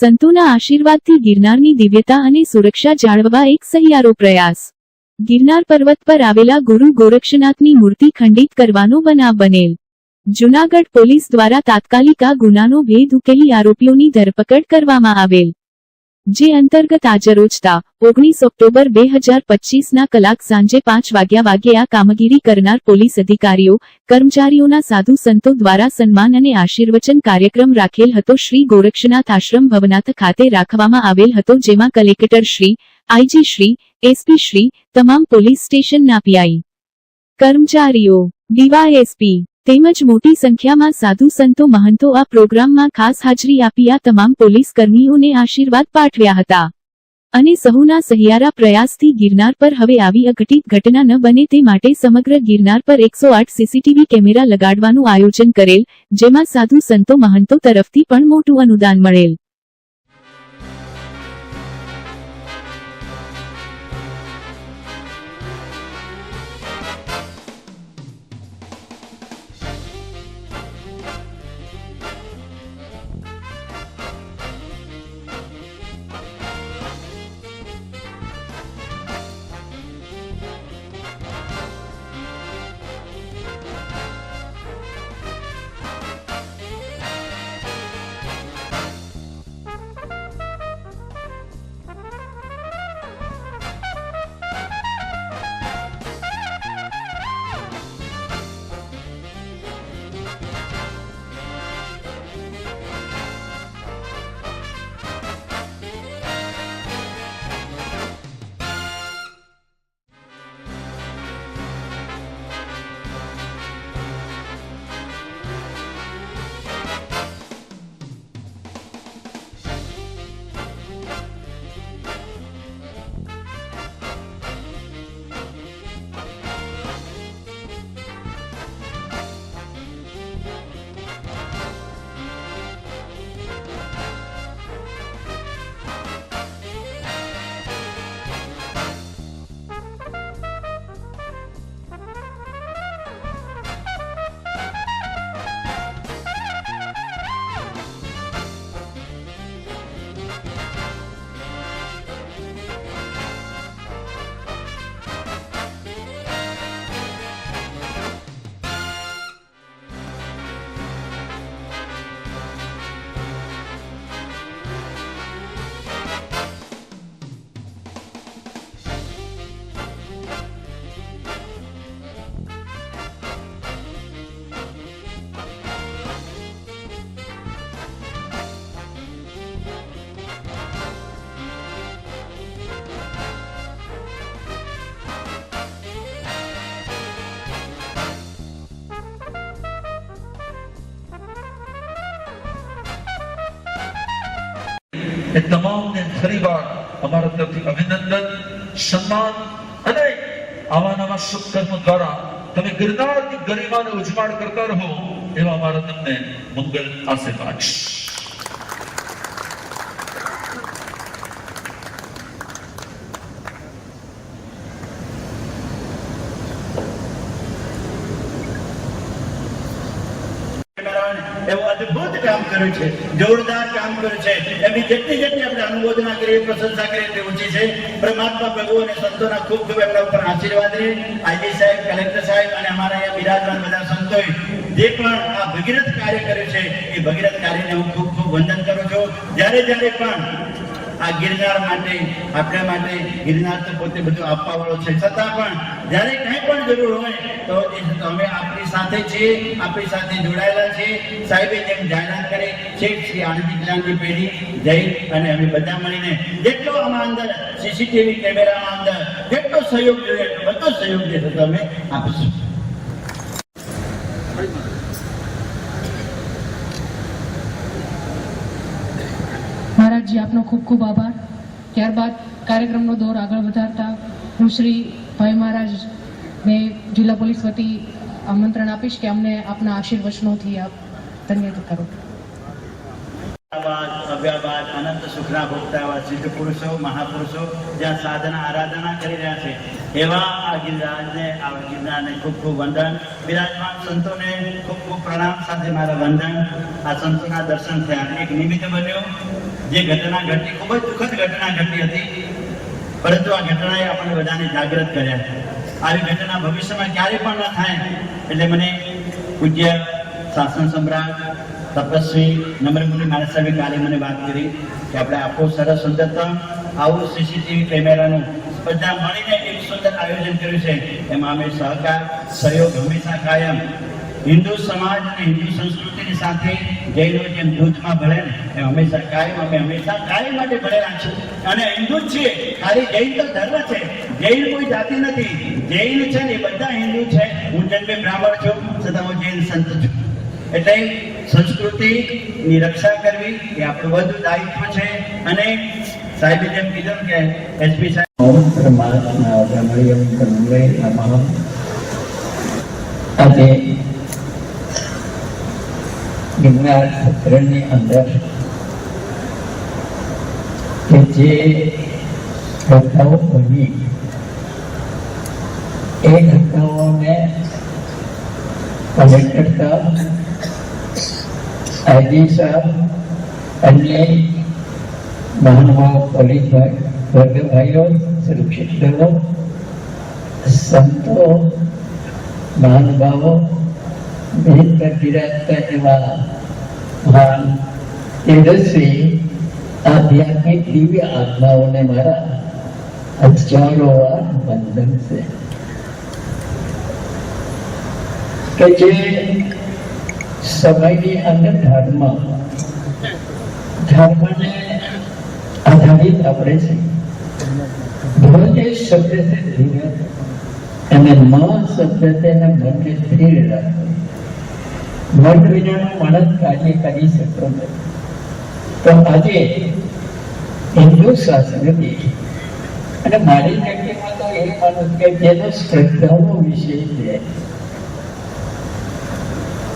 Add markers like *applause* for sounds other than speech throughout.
સંતોના આશીર્વાદથી ગિરનારની દિવ્યતા અને સુરક્ષા જાળવવા એક સહિયારો પ્રયાસ. ગિરનાર પર્વત પર આવેલા ગુરુ ગોરક્ષનાથની મૂર્તિ ખંડિત કરવાનો બનાવ બનેલ. જુનાગઢ પોલીસ દ્વારા તાત્કાલિક આ ગુનાનો ભેદ ઉકેલી આરોપીઓની ધરપકડ કરવામાં આવેલ. જે અંતર્ગત આજરોજતા ઓગણીસ ઓક્ટોબર બે હજાર પચીસના કલાક સાંજે પાંચ વાગ્યા વાગે આ કામગીરી કરનાર પોલીસ અધિકારીઓ, કર્મચારીઓના સાધુ સંતો દ્વારા સન્માન અને આશીર્વચન કાર્યક્રમ રાખેલ હતો શ્રી ગોરક્ષનાથ આશ્રમ ભવનાથ ખાતે રાખવામાં આવેલ હતો જેમાં collector Shri IG Shri SP Shri, તમામ પોલીસ સ્ટેશનના પીઆઈ કર્મચારીઓ ડીવાયએસપી તેમજ મોટી સંખ્યામાં સાધુ સંતો, મહંતો આ પ્રોગ્રામમાં ખાસ હાજરી આપી આ તમામ પોલીસ કર્મીઓને આશીર્વાદ પાઠવ્યા હતા. અને સહુના સહિયારા પ્રયાસથી ગિરનાર પર હવે આવી અઘટિત ઘટના ન બને તે માટે સમગ્ર ગિરનાર પર એકસો આઠ સીસીટીવી કેમેરા લગાડવાનું આયોજન કરેલ, જેમાં સાધુ સંતો, મહંતો તરફથી પણ મોટું અનુદાન મળેલ. તમામને ફરીવાર અમારા તરફથી અભિનંદન, સન્માન અને આવા નવા સત્કર્મ દ્વારા તમે ગિરનારની ગરિમાને ઉજવાળ કરતા રહો એવા અમારા તમને મંગલ આશીર્વાદ. એવું અદ્ભુત કામ કર્યું છે, જોરદાર કામ કર્યું છે. એમની જેટલી જેટલી આપણે અનુમોદના કરીએ, પ્રશંસા કરીએ તે ઊંચી છે. પરમાત્મા પ્રભુ અને સંતોના ખૂબ ખૂબ એમના ઉપર આશીર્વાદ રહે આઈજી સાહેબ, કલેક્ટર સાહેબ અને અમારા અહીંયા બિરાજમાન બધા સંતોએ જે પણ આ ભગીરથ કાર્ય કર્યું છે, એ ભગીરથ કાર્યને હું ખૂબ ખૂબ વંદન કરું છું. જ્યારે જ્યારે પણ આ ગિરનાર માટે, આપણા માટે ગિરનાર તો પોતે બધું આપવા વાળો છે. છતાં પણ, જ્યારે કંઈ પણ જરૂર હોય, તો અમે આપણી સાથે છીએ આપણી સાથે જોડાયેલા છીએ સાહેબે જેમ જાહેરાત કરી, છે શ્રી આણંદી જ્ઞાનની પેઢી જઈ અને અમે બધા મળીને જેટલો આમાં અંદર સીસીટીવી કેમેરામાં અંદર જેટલો સહયોગ જોઈએ બધો સહયોગ જે થતો અમે આપીશું. મહારાજજી આપનો ખૂબ ખૂબ આભાર. ત્યારબાદ કાર્યક્રમનો દોર આગળ વધારતા હું શ્રી ભાઈ મહારાજને જિલ્લા પોલીસ વતી આમંત્રણ આપીશ કે અમને આપના આશીર્વચનોથી આપ ધન્યતા કરો. આબાદ અનંત સુખના ભોગતા એવા સિદ્ધ પુરુષો મહાપુરુષો જ્યાં સાધના, આરાધના કરી રહ્યા છે. એવા આ ગિરિરાજને, આ ગિરનારને ખૂબ ખૂબ વંદન. બિરાજમાન સંતોને ખૂબ ખૂબ પ્રણામ સાથે મારા વંદન. આ સંતોના દર્શન થયા. એક નિમિત્ત બન્યો. જે ઘટના ઘટી, ખૂબ જ દુઃખદ ઘટના ઘટી હતી. પરંતુ આ ઘટનાએ આપણે બધાને જાગૃત કર્યા. છે આવી ઘટના ભવિષ્યમાં ક્યારે પણ ન થાય. એટલે મને પૂજ્ય શાસન સમ્રાટ તપસ્વી નમ્રમુનિ મારા સાહેબે કાલે મને વાત કરી કે આપણે આખું સરસ સુંદરતમ આવું સીસીટીવી કેમેરાનું બધા મળીને એક સુંદર આયોજન કર્યું છે. એમાં અમે સહકાર, સહયોગ હંમેશા કાયમ. હિન્દુ સમાજ અને હિન્દુ સંસ્કૃતિની સાથે જૈનો જેમ દૂધમાં ભળે ને હંમેશા કાયમ અમે હંમેશા કાયમ માટે ભળેલા છે અને હિન્દુ જ છીએ. ખાલી જૈન તો ધર્મ છે. જૈન કોઈ જાતિ નથી. જૈન છે ને એ બધા હિન્દુ છે. હું જન્મે બ્રાહ્મણ છું, છતાં હું જૈન સંત છું. એટલે સંસ્કૃતિની રક્ષા કરવી એ આપણું વધુ દાયિત્વ છે. અને સાહેબે જેમ કીધું કે એસપી સાહેબ આજે ગિરનાર અંદર કે જે ઘટનાઓ બની, એ ઘટનાઓને કલેક્ટર સાહેબ આઈજી સાહેબ અન્ય મહાનુભાવ પોલીસ ભાઈ વર્ગ ભાઈઓ સુરક્ષિત દળો સંતો મહાનુભાવો વિવિધ બિરાજતા એવા મહાન તેજસ્વી આધ્યાત્મિક દિવ્ય આત્માઓને મારા હજારો વાર વંદન છે કે જે સમયની અંદર ધર્મ. ધર્મને આધારિત આપણે છે. ધ્વજ શબ્દ છે અને મ શબ્દ છે અને મનને સ્થિર રાખવું મન વિનાનું માણસ કાર્ય કરી શકતો નથી. તો આજે હિન્દુ સંસ્કૃતિ અને મારી વ્યક્તિમાં તો એ માનું કે જેનો શ્રદ્ધાનો વિષય છે.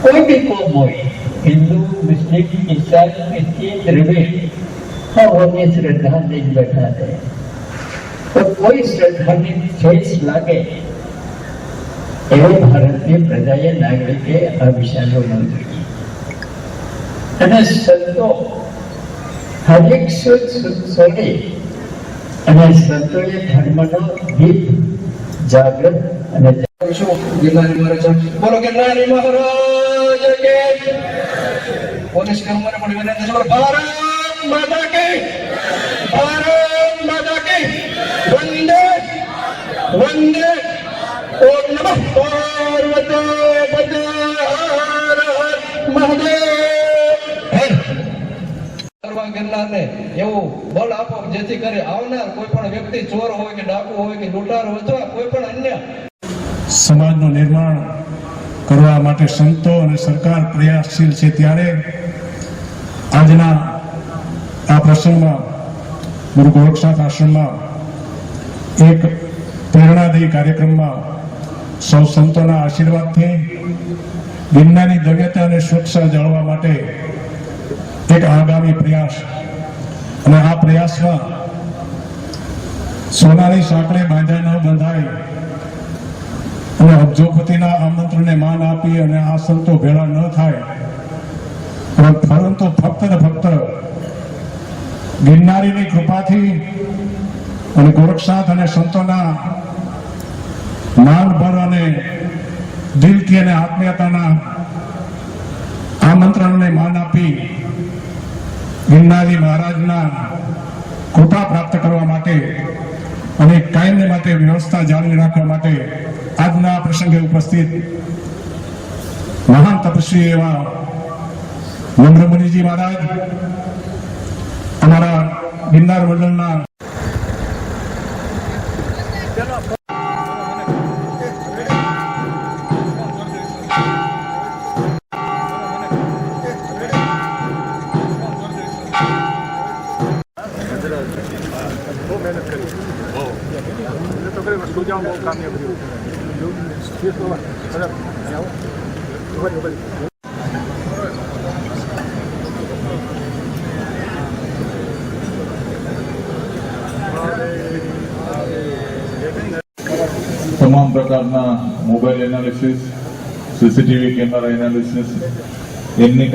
કોઈ બી કોમ હોય, હિન્દુ, મુસ્લિમ, ઈસાઈ ખ્રિસ્તી દ્રવિડ સૌની શ્રદ્ધા લઈ બેઠા છે. તો કોઈ શ્રદ્ધાની ખેસ લાગે એવો ભારતની પ્રજાએ નાગરિકે આ વિચારો ન અને સંતો હરેક સોને અને સંતોએ ધર્મનો દીપ જાગૃત અને બોલો કે નારી મહારાજ! પોલીસ કર્મોને પણ વિનંતી છે ભારત માતા કે ભારત માતા કે, વંદે આપો જેથી કરી આવનાર કોઈ પણ વ્યક્તિ ચોર હોય કે ડાકુ હોય કે લૂંટાર હોય કોઈ પણ અન્ય. સમાજનું નિર્માણ કરવા માટે સંતો અને સરકાર પ્રયાસશીલ છે ત્યારે આજના આ પ્રસંગમાં ગુરુ ગોરક્ષનાથ આશ્રમમાં એક પ્રેરણાદાયી કાર્યક્રમમાં સૌ સંતોના આશીર્વાદથી ગિરનારની દિવ્યતા અને સ્વચ્છતા જાળવા માટે એક આગામી પ્રયાસ. અને આ પ્રયાસમાં સોનાની સાંકળે બાંધા ન બંધાય અને અબજોપતિના આમંત્રણને માન આપી અને આ સંતો ભેળા ન થાય પરંતુ ફક્ત ને ફક્ત ગિરનારીની કૃપાથી અને ગોરક્ષનાથ અને સંતોના માનભર અને દિલથી અને આત્મીયતાના આમંત્રણને માન આપી ગિરનારી મહારાજના કૃપા પ્રાપ્ત કરવા માટે અને કાયમને માટે વ્યવસ્થા જાળવી રાખવા માટે આજના પ્રસંગે ઉપસ્થિત મહાન તપસ્વી એવા નમ્રમુનિજી મહારાજ અમારા ગિરનાર મંડળના પ્રકારના mobile analysis CCTV camera analysis એમની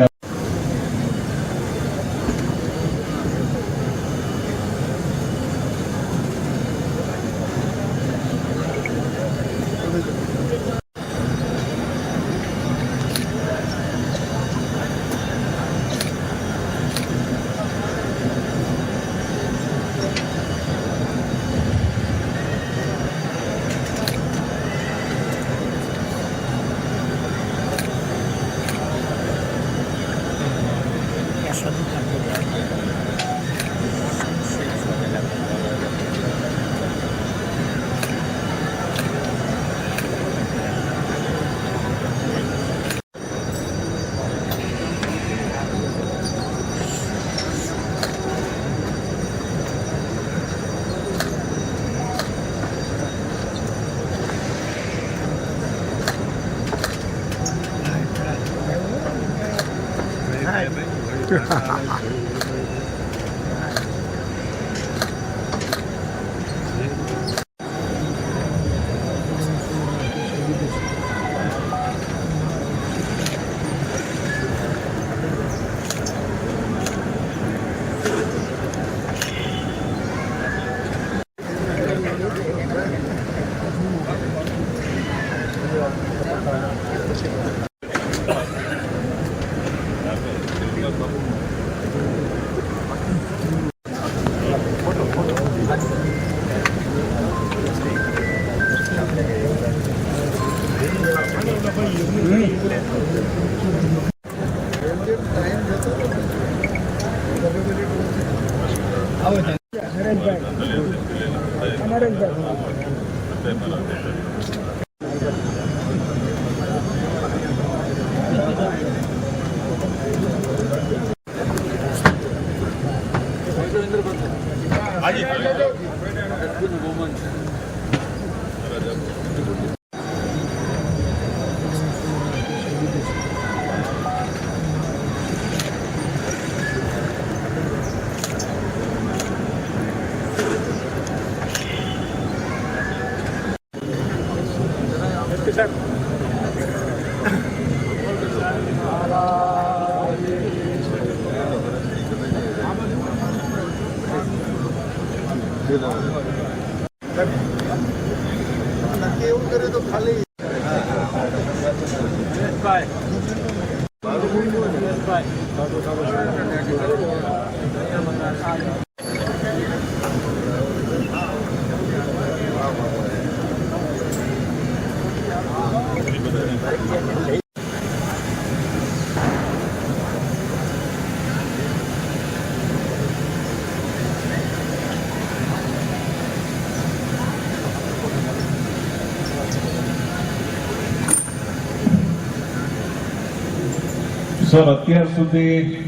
સર, અત્યાર સુધી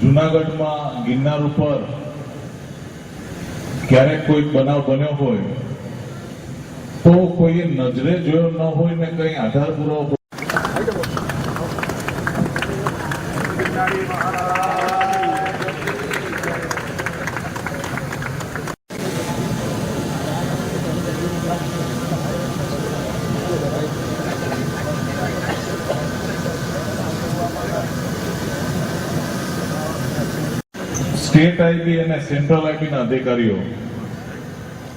જુનાગઢમાં ગિરનાર ઉપર ક્યારેક કોઈ બનાવ બન્યો હોય, તો કોઈએ નજરે જોયો ન હોય ને કઈ આધાર પુરાવો સ્ટેટ આઈબી અને સેન્ટ્રલ આઈબી ના અધિકારીઓ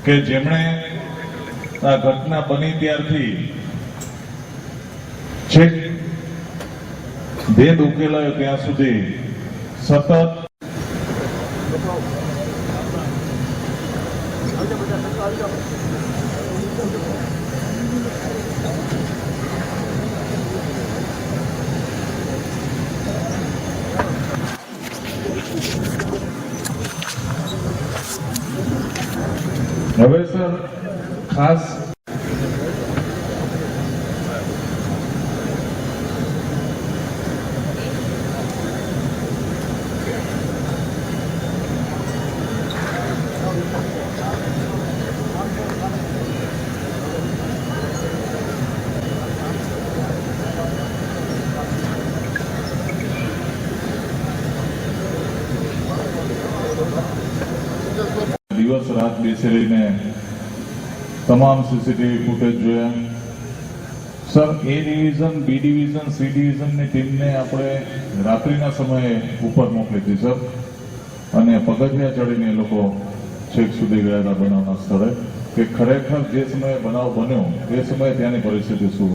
કે જેમણે આ ઘટના બની ત્યારથી છેક ભેદ ઉકેલાયો ત્યાં સુધી સતત Thank સર ખાસ દિવસ રાત બેસી રહીને તમામ સીસીટીવી ફૂટેજ જોયા. Sir, A division, B division, C ડિવિઝનની ટીમને આપણે રાત્રિના સમયે ઉપર મોકલી હતી, સર. અને પગથિયા ચડીને લોકો છેક સુધી ગયા હતા બનાવના સ્થળે કે ખરેખર જે સમયે બનાવ બન્યો, એ સમયે ત્યાંની પરિસ્થિતિ શું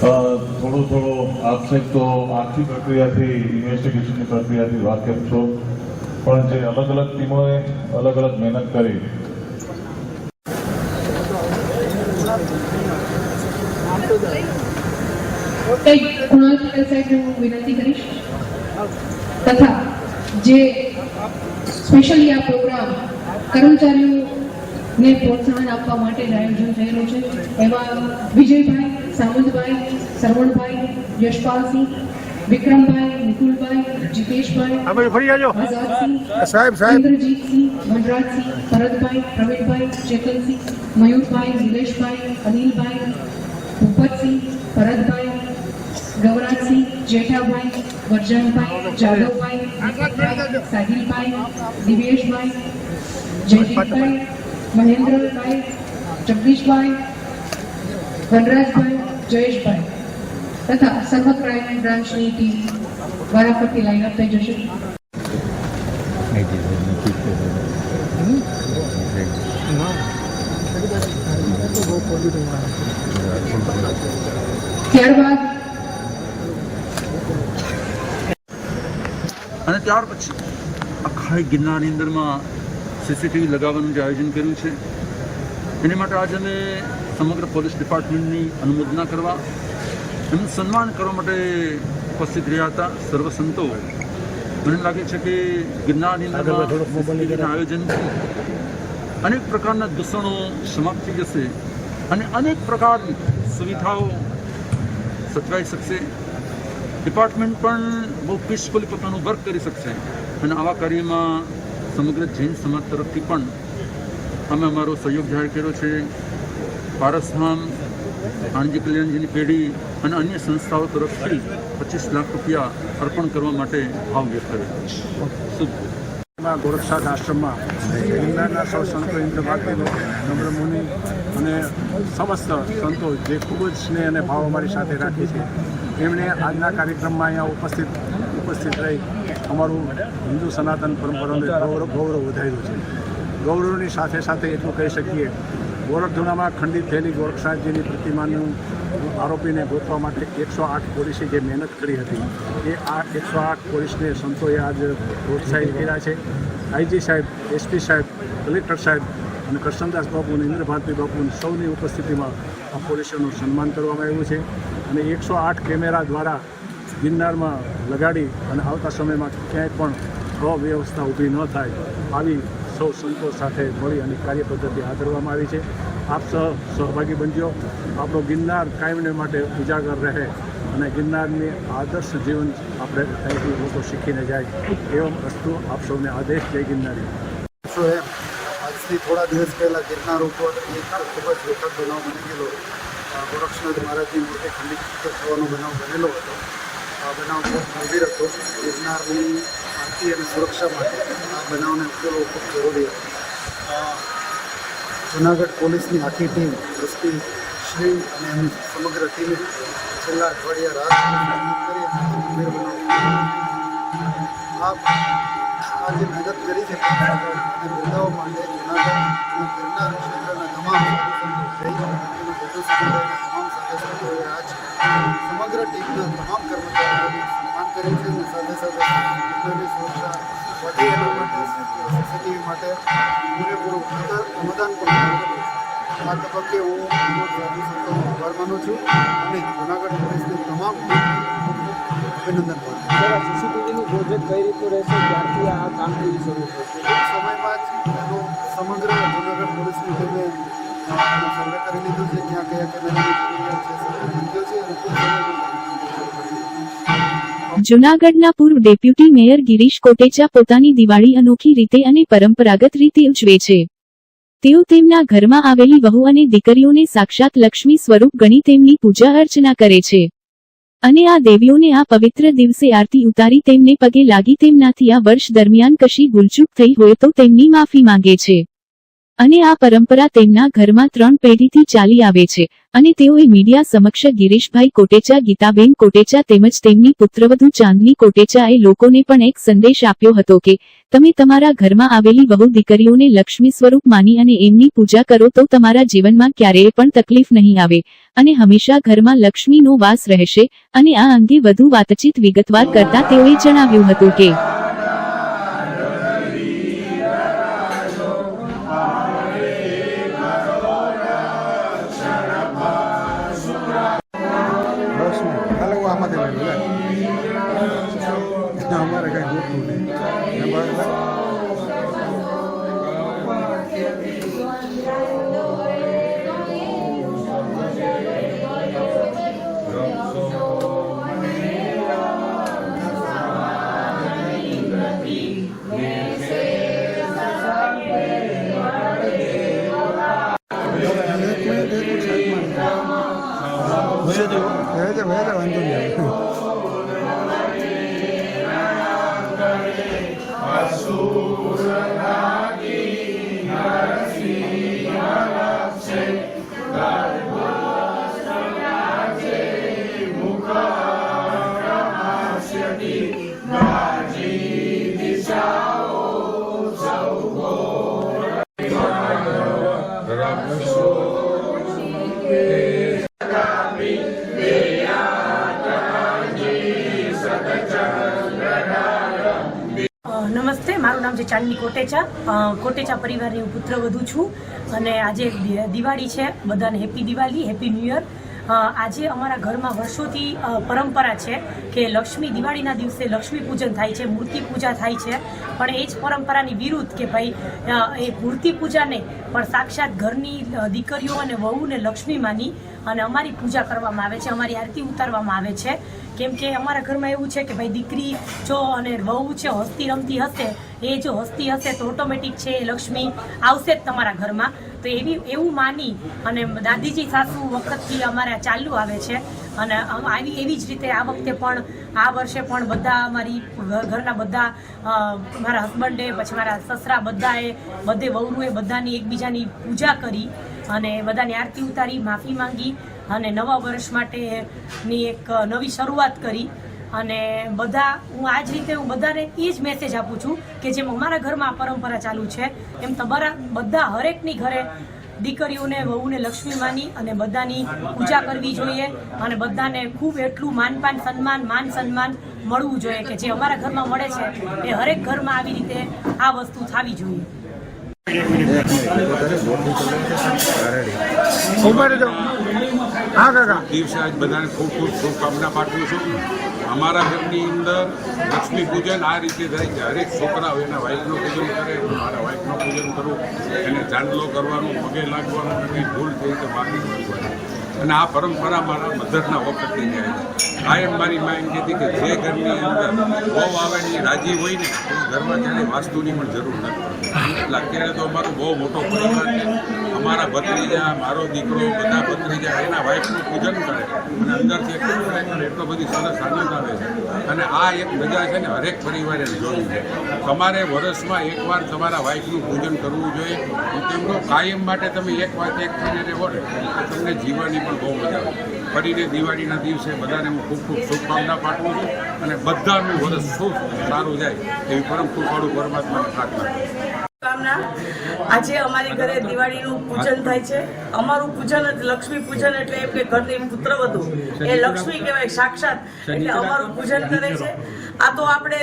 થોડો થોડો આપશે તો આખી પ્રક્રિયાથી ઇન્વેસ્ટિગેશનની પ્રક્રિયાથી વાકેફ છો. પણ જે અલગ અલગ ટીમોએ અલગ અલગ મહેનત કરી. તથા જે સ્પેશિયલી આ પ્રોગ્રામ કર્મચારીઓને પ્રોત્સાહન આપવા માટે આયોજન થયેલું છે એવા વિજયભાઈ, સામંતભાઈ, સરવણભાઈ, યશપાલસિંહ વિક્રમભાઈ નિકુલભાઈ જીતેશભાઈ આઝાદસિંહ સાહેબ સાહેબ ઇન્દ્રજીતસિંહ વનરાજસિંહ ભરતભાઈ પ્રવીણભાઈ ચેતનસિંહ મયુરભાઈ નિલેશભાઈ અનિલભાઈ ભૂપતસિંહ ભરતભાઈ ગૌરાજસિંહ જેઠાભાઈ વરજનભાઈ જાદવભાઈ દીપકભાઈ સાહિલભાઈ દિવ્યેશભાઈ જયદીપભાઈ મહેન્દ્રભાઈ જગદીશભાઈ વનરાજભાઈ જયેશભાઈ તથા સર્વ ક્રાઇમ બ્રાન્ચની ટીમ વારાફરતી લાઈન અપ થઈ જશે અને ત્યાર પછી આખા ગિરનારની અંદરમાં સીસીટીવી લગાવવાનું જે આયોજન કર્યું છે, એની માટે આજે અમે સમગ્ર પોલીસ ડિપાર્ટમેન્ટની અનુમોદના કરવા એમનું સન્માન કરવા માટે ઉપસ્થિત રહ્યા હતા સર્વ સંતો. મને લાગે છે કે ગિરનારની અંદરમાં CCTV ના આયોજનથી અનેક પ્રકારના દૂષણો સમાપ્ત થઈ જશે અને અનેક પ્રકારની સુવિધાઓ સચવાઈ શકશે. ડિપાર્ટમેન્ટ પણ બહુ પીસફુલી પોતાનું વર્ક કરી શકશે. અને આવા કાર્યમાં સમગ્ર જૈન સમાજ તરફથી પણ અમે અમારો સહયોગ જાહેર કર્યો છે. પારસધામ આણજી કલ્યાણજીની પેઢી અને અન્ય સંસ્થાઓ તરફથી પચીસ લાખ રૂપિયા અર્પણ કરવા માટે ભાવ વ્યક્ત કર્યો. ગોરખસાદ આશ્રમમાં ગિરનારના સૌ સંતો ઇન્દ્ર ભારતીનો નમ્ર મુનિ અને સમસ્ત સંતો જે ખૂબ જ સ્નેહ અને ભાવ અમારી સાથે રાખે છે, એમણે આજના કાર્યક્રમમાં અહીંયા ઉપસ્થિત ઉપસ્થિત રહી અમારું હિન્દુ સનાતન પરંપરાનું ગૌરવ ગૌરવ વધાર્યું છે. ગૌરવની સાથે સાથે એટલું કહી શકીએ ગોરખધુણામાં ખંડિત થયેલી ગોરખસાહજીની પ્રતિમાનું આરોપીને ગોતવા માટે એકસો આઠ પોલીસે જે મહેનત કરી હતી, એ આ એકસો આઠ પોલીસને સંતોએ આજ પ્રોત્સાહિત કર્યા છે. આઈજી સાહેબ, એસપી સાહેબ, કલેક્ટર સાહેબ અને કરશનદાસ બાપુ અને ઇન્દ્ર ભારતી બાપુ સૌની ઉપસ્થિતિમાં આ પોલીસોનું સન્માન કરવામાં આવ્યું છે અને એકસો આઠ કેમેરા દ્વારા ગિરનારમાં લગાડી અને આવતા સમયમાં ક્યાંય પણ અવ્યવસ્થા ઊભી ન થાય, આવી સૌ સંતો સાથે મળી અને કાર્ય પદ્ધતિ હાથ ધરવામાં આવી છે. આપ સહ સહભાગી બનજો. આપણો ગિરનાર કાયમને માટે ઉજાગર રહે અને ગિરનારની આદર્શ જીવન આપણે અહીંથી લોકો શીખીને જાય. એવમ વસ્તુ આપ સૌને આદેશ. જય ગિરનારી. આજથી થોડા દિવસ પહેલાં ગિરનાર ઉપર એક ખૂબ જ વખત બનાવ બની ગયેલો ગોરક્ષનાથ મહારાજની મૂર્તિ ખંડિત થવાનો બનાવ બનેલો હતો. આ બનાવ ખૂબ ગંભીર હતો. ગિરનારની શાંતિ અને સુરક્ષા માટે આ બનાવને ઉકેલવો ખૂબ જરૂરી હતો જુનાગઢ પોલીસની આખી ટીમ એસપી શ્રી અને એમની સમગ્ર ટીમે છેલ્લા અઠવાડિયા રાત કરી અને આ જે મહેનત કરી છે અને બિરદાવવા માટે જુનાગઢ અને ગિરનાર ક્ષેત્રના તમામ તમામ સદસ્યોએ આજ સમગ્ર ટીમના તમામ કર્મચારીઓનું સન્માન કર્યું છે અને સાથે સાથે ટીમની સુરક્ષા વધે એના માટે સીસીટીવી માટે પૂરેપૂરું અનુદાન પણ આ તબક્કે હું સાધુ સંતોનો આભાર માનું છું અને જુનાગઢ પોલીસને તમામ અભિનંદન પાઠવું છું. સીસીટીવીનું પ્રોજેક્ટ કઈ રીતનું રહેશે? ત્યારથી આ કામગીરી શરૂ થશે? સમયમાં જ એનું સમગ્ર જુનાગઢ પોલીસની ટીમે જૂનાગઢના પૂર્વ ડેપ્યુટી મેયર ગિરીશ કોટેચા પોતાની દિવાળી અનોખી રીતે અને પરંપરાગત રીતે ઉજવે છે. તેઓ તેમના ઘરમાં આવેલી વહુ અને દીકરીઓને સાક્ષાત લક્ષ્મી સ્વરૂપ ગણી તેમની પૂજા અર્ચના કરે છે. અને આ દેવીઓને આ પવિત્ર દિવસે આરતી ઉતારી તેમને પગે લાગી તેમનાથી આ વર્ષ દરમિયાન કશી ભૂલચૂક થઈ હોય તો તેમની માફી માંગે છે. અને આ પરંપરા તેમના ઘરમાં ત્રણ પેઢીથી ચાલી આવે છે. અને તેઓએ મીડિયા સમક્ષ ગિરીશભાઈ કોટેચા, ગીતાબેન કોટેચા તેમજ તેમની પુત્રવધુ ચાંદની કોટેચાએ લોકોને પણ એક સંદેશ આપ્યો હતો કે, તમે તમારા ઘરમાં આવેલી વહુ દીકરીઓને લક્ષ્મી સ્વરૂપ માની અને એમની પૂજા કરો તો તમારા જીવનમાં ક્યારેય પણ તકલીફ નહીં આવે. અને હંમેશા ઘરમાં લક્ષ્મીનો વાસ રહેશે. અને આ અંગે વધુ વાતચીત વિગતવાર કરતા તેઓએ જણાવ્યું હતું કે 해야 돼요? 해야 돼, 완전히. *laughs* 아, ચાંદની કોટેચા કોટેચા પરિવારની હું પુત્રવધુ છું અને આજે દિવાળી છે. બધાને happy Diwali, happy new year. આજે અમારા ઘરમાં વર્ષોથી પરંપરા છે કે લક્ષ્મી દિવાળીના દિવસે લક્ષ્મી પૂજન થાય છે, મૂર્તિ પૂજા થાય છે. પણ એ જ પરંપરાની વિરુદ્ધ કે ભાઈ એ મૂર્તિ પૂજાને પણ સાક્ષાત ઘરની દીકરીઓ અને વહુને લક્ષ્મી માની અને અમારી પૂજા કરવામાં આવે છે, અમારી આરતી ઉતારવામાં આવે છે. કેમ કે અમારા ઘરમાં એવું છે કે ભાઈ દીકરી જો અને વહુ છે, હસતી રમતી હશે, એ જો હસતી હશે તો ઓટોમેટિક છે એ લક્ષ્મી આવશે જ તમારા ઘરમાં. તો એવી, એવું માની અને દાદીજી, સાસુ વખતથી અમારા ચાલુ આવે છે. અને આવી, એવી જ રીતે આ વખતે પણ, આ વર્ષે પણ બધા અમારી ઘરના બધા મારા હસબન્ડે પછી મારા સસરા બધાએ, બધે વહુએ બધાની એકબીજાની પૂજા કરી અને બધાની આરતી ઉતારી, માફી માંગી અને નવા વર્ષ માટેની એક નવી શરૂઆત કરી. અને બધા, હું આ જ રીતે હું બધાને એ જ મેસેજ આપું છું કે જેમ અમારા ઘરમાં આ પરંપરા ચાલુ છે, એમ તમારા બધા હરેકની ઘરે દીકરીઓને, વહુને લક્ષ્મી માની અને બધાની પૂજા કરવી જોઈએ અને બધાને ખૂબ એટલું માનપાન, સન્માન, માન સન્માન મળવું જોઈએ કે જે અમારા ઘરમાં મળે છે, એ હરેક ઘરમાં આવી રીતે આ વસ્તુ થવી જોઈએ. ઊભા રહેજો હા કાકા ખૂબ ખૂબ શુભકામના પાઠવું છું અમારા ઘરની અંદર લક્ષ્મી પૂજન આ રીતે થાય કે હરેક છોકરાઓ એના વાઇફનું પૂજન કરે મારા વાઈફનું પૂજન કરું એને ચાંદલો કરવાનું પગે લાગવાનું કંઈ ભૂલ થઈ તો બાકી અને આ પરંપરા મારા મધરના વખતથી જાય કાયમ મારી મા એમ કહેતી કે જે ઘરની અંદર બહુ આવે ને રાજી હોય ને એ ઘરમાં ત્યારે વાસ્તુની પણ જરૂર નથી. એટલે અત્યારે તો અમારો બહુ મોટો પરિવાર છે. અમારા ભત્રીજા, મારો દીકરો, બધા ભત્રીજા એના વાઇફનું પૂજન કરે અને અંદરથી એટલું ખરેખર એટલો બધી સરસ આનંદ આવે છે. અને આ એક મજા છે ને હરેક પરિવારે જોવી છે. તમારે વર્ષમાં એકવાર તમારા વાઇફનું પૂજન કરવું જોઈએ. તેમનો કાયમ માટે તમે એક વાત એક થઈને રહો ને તમને જીવવાની પણ બહુ મજા આવે. ફરીને દિવાળીના દિવસે બધાને હું ખૂબ ખૂબ શુભકામના પાઠવું છું અને બધાનું વર્ષ ખૂબ સારું જાય એવી પરમ કૃપાળુ પરમાત્માને પ્રાર્થના કરું આજે અમારી ઘરે દિવાળીનું પૂજન થાય છે. અમારું પૂજન જ લક્ષ્મી પૂજન એટલે એમ કે ઘરની પુત્રવધુ એ લક્ષ્મી કહેવાય સાક્ષાત. એટલે અમારું પૂજન કરે છે. આ તો આપણે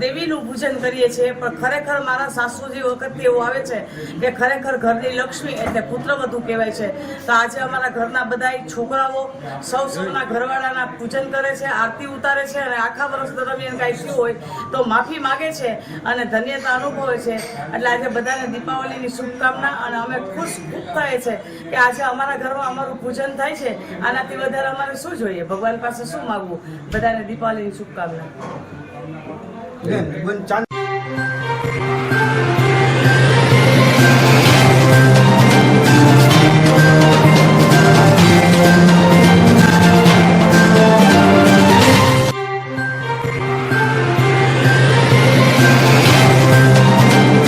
દેવીનું પૂજન કરીએ છીએ, પણ ખરેખર મારા સાસુજી વખતથી એવું આવે છે કે ખરેખર ઘરની લક્ષ્મી એટલે પુત્રવધુ કહેવાય છે. તો આજે અમારા ઘરના બધા છોકરાઓ સૌ સૌના ઘરવાળાના પૂજન કરે છે, આરતી ઉતારે છે અને આખા વર્ષ દરમિયાન કાંઈ શું હોય તો માફી માગે છે અને ધન્યતા અનુભવે છે. એટલે આજે બધાને દીપાવલીની શુભકામના અને અમે ખુશ ખૂબ થાય છે કે આજે અમારા ઘરમાં અમારું પૂજન થાય છે. આનાથી વધારે અમારે શું જોઈએ? ભગવાન પાસે શું માગવું? બધાને દીપાવલીની શુભકામના. બેન, ચાંદ